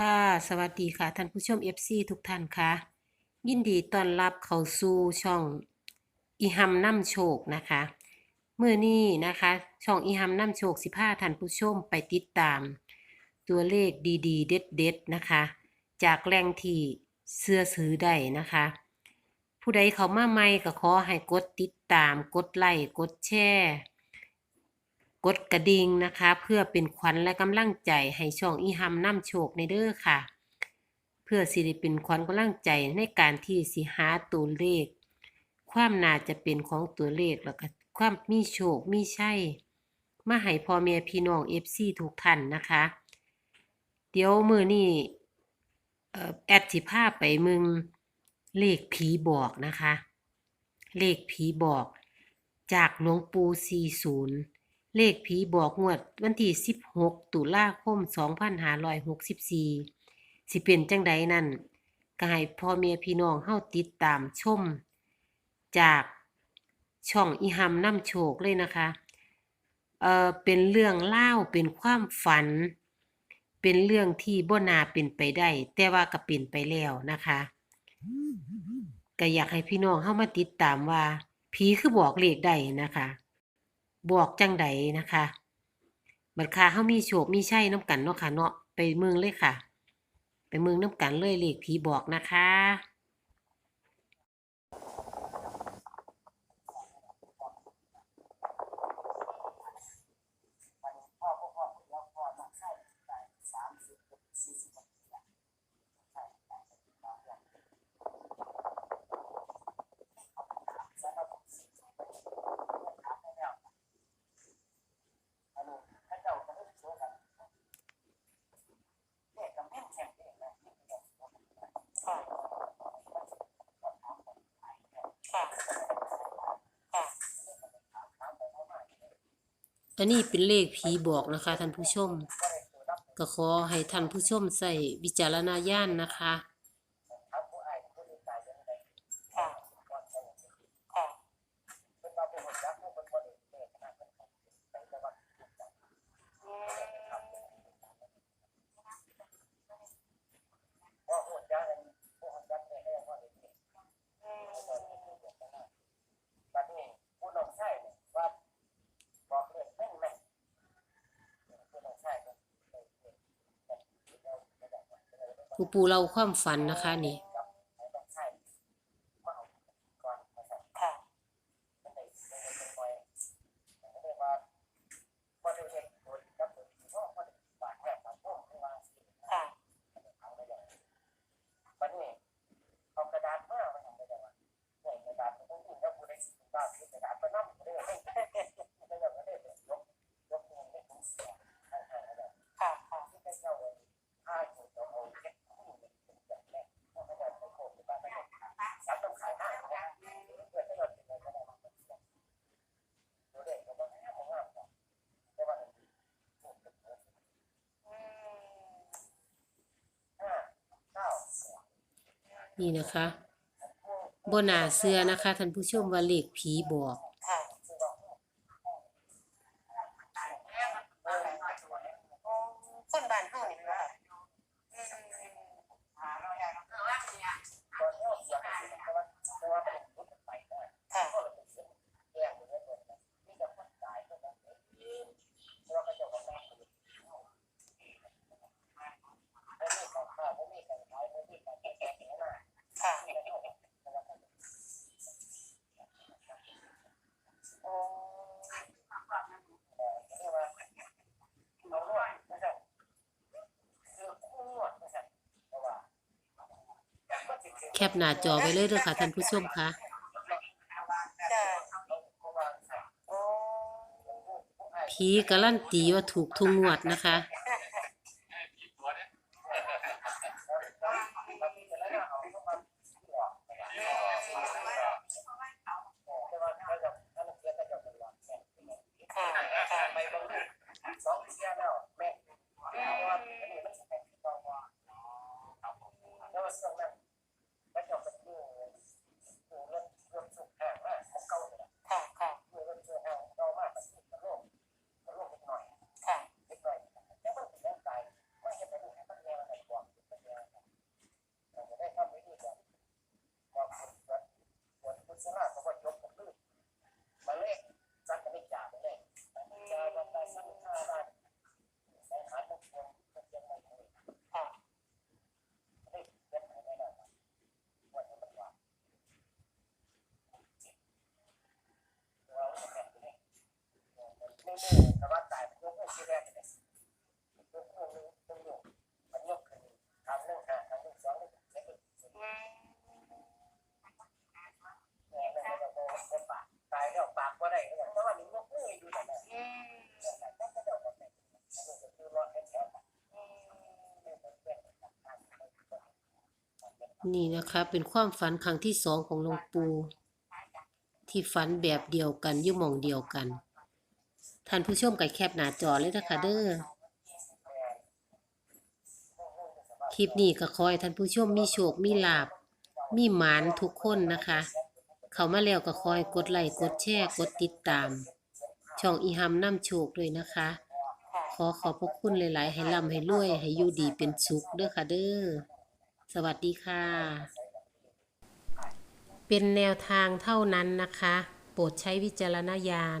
ค่ะ สวัสดีค่ะ ท่านผู้ชม FC ทุกท่านค่ะ ยินดีต้อนรับเข้าสู่ช่องอีฮัมน้ำโชคนะคะเมื้อนี้นะคะ ช่องอีฮัมน้ำโชคสิพาท่านผู้ชมไปติดตาม ตัวเลขดีๆ เด็ดๆ นะคะ จากแหล่งที่เชื่อถือได้นะคะ ผู้ใดเข้ามาใหม่ก็ขอให้กดติดตามกดไลค์กดแชร์ กดกระดิ่งนะคะ เพื่อเป็นขวัญและกำลังใจให้ช่องอีฮัมนำโชคในเด้อค่ะ เพื่อสิได้เป็นขวัญกำลังใจในการที่สิหาตัวเลข ความน่าจะเป็นของตัวเลขแล้วก็ความมีโชคมีใชัยมาให้พ่อแม่พี่น้อง FC ทุกท่านนะคะ เดี๋ยวมือนี้แอดสิพาไปมึงเลขผีบอกนะคะ เลขผีบอกจากหลวงปู่40 เลขผีบอกงวดวันที่ 16 ตุลาคม 2564 สิเป็นจังใดนั่นก็ให้พ่อแม่พี่น้องเฮาติดตามชม จากช่องอีฮัมน้ำโชคเลยนะคะ เอ่อ เป็นเรื่องเล่าเป็นความฝัน เป็นเรื่องที่บ่นาเป็นไปได้ แต่ว่าก็เป็นไปแล้วนะคะก็อยากให้พี่น้องเข้ามาติดตามว่าผีคือบอกเลขได้นะคะ บอกจังใดนะคะบัดค่าเฮามีโชคมีชัยน้ำกันเนาะค่ะเนาะไปเมืองเลยค่ะ ไปเมืองน้ำกันเลยเลขผีบอกนะคะ อันนี้เป็นเลขผีบอกนะคะท่านผู้ชม ก็ขอให้ท่านผู้ชมใส่วิจารณญาณนะคะ ครูปูเราความฝันนะคะนี่ นี่นะคะบน่าเสื้อนะคะท่านผู้ชมว่าเลขผีบอกคนบ้านเฮานี่ค่ะอืมค่ะค่ะโอ้ แคปหน้าจอไว้เลยเด้อค่ะท่านผู้ชมค่ะ จ้ะโอ้ผีการันตีว่าถูกทุกงวดนะคะค่ะค่ะค่ะค่ะค่ะ มือแต่ว่าตายเป็นยกมือที่แรกเลยยกมือนึงเป็นยกมันยกขึ้นทำหนึ่งห้าทำหนึ่งสองหนึ่งเจ็ดหนึ่งสิบ อืม แม่ไม่ได้บอกว่าปากตายแล้วปากว่าได้ก็ได้แต่ว่านี่ยกมืออยู่แต่ไหน อืม แต่ก็ไม่ได้บอกว่าไหนอันนี้ก็คือรอดแค่แค่ อืม นี่นะคะเป็นความฝันครั้งที่สองของหลวงปู่ที่ฝันแบบเดียวกันยุ่หมองเดียวกัน ท่านผู้ชมกับแคปหน้าจอเลยนะคะเด้อคลิปนี้ก็ขอให้ท่านผู้ชมมีโชคมีลาบ มีหมานทุกคนนะคะ เขามาแล้วก็คอยกดไลค์กดแชร์กดติดตาม ช่องอีฮัมน้ำโชคด้วยนะคะค่ะขอขอบพระคุณหลาย ๆ ให้ร่ำให้รวย ให้อยู่ดีเป็นสุขเด้อค่ะเด้อ สวัสดีค่ะ เป็นแนวทางเท่านั้นนะคะ โปรดใช้วิจารณญาณ